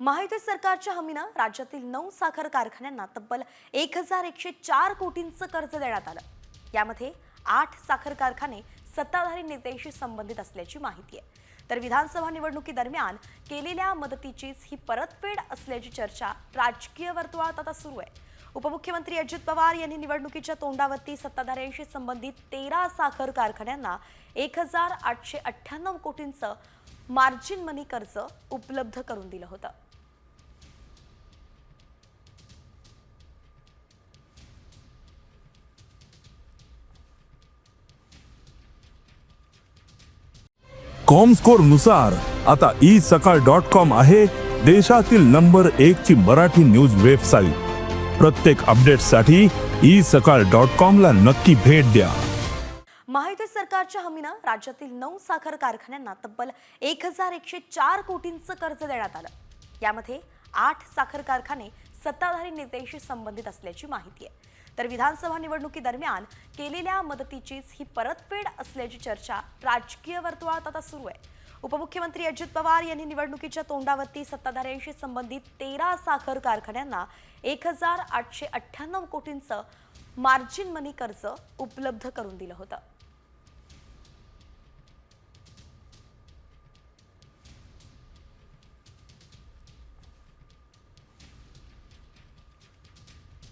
महायुती सरकारच्या हमीनं राज्यातील नऊ साखर कारखान्यांना तब्बल एक हजार एकशे चार कोटींचं कर्ज देण्यात आलं. यामध्ये आठ साखर कारखाने सत्ताधारी नेत्यांशी संबंधित असल्याची माहिती आहे. तर विधानसभा निवडणुकीदरम्यान केलेल्या मदतीचीच ही परतफेड असल्याची चर्चा राजकीय वर्तुळात आता सुरू आहे. उपमुख्यमंत्री अजित पवार यांनी निवडणुकीच्या तोंडावरती सत्ताधाऱ्यांशी संबंधित तेरा साखर कारखान्यांना एक हजार आठशे अठ्ठ्याण्णव कोटींचं मार्जिन मनी कर्ज उपलब्ध करून दिलं होतं. कॉम स्कोरनुसार आता ई सकाळ डॉट कॉम आहे देशातील नंबर एक ची मराठी न्यूज वेबसाईट प्रत्येक अपडेटसाठी ई सकाळ डॉट कॉम ला नक्की भेट द्या. महायुती सरकारच्या हमीनं राज्यातील नऊ साखर कारखान्यांना तब्बल एक हजार एकशे चार कोटींचं कर्ज देण्यात आलं. यामध्ये आठ साखर कारखाने सत्ताधारी नेत्यांशी संबंधित असल्याची माहिती आहे. तर विधानसभा निवडणुकीदरम्यान केलेल्या मदतीचीच ही परतफेड असल्याची चर्चा राजकीय वर्तुळात आता सुरू आहे. उपमुख्यमंत्री अजित पवार यांनी निवडणुकीच्या तोंडावरती सत्ताधाऱ्यांशी संबंधित तेरा साखर कारखान्यांना एक हजार आठशे अठ्ठ्याण्णव कोटींचं मार्जिन मनी कर्ज उपलब्ध करून दिलं होतं.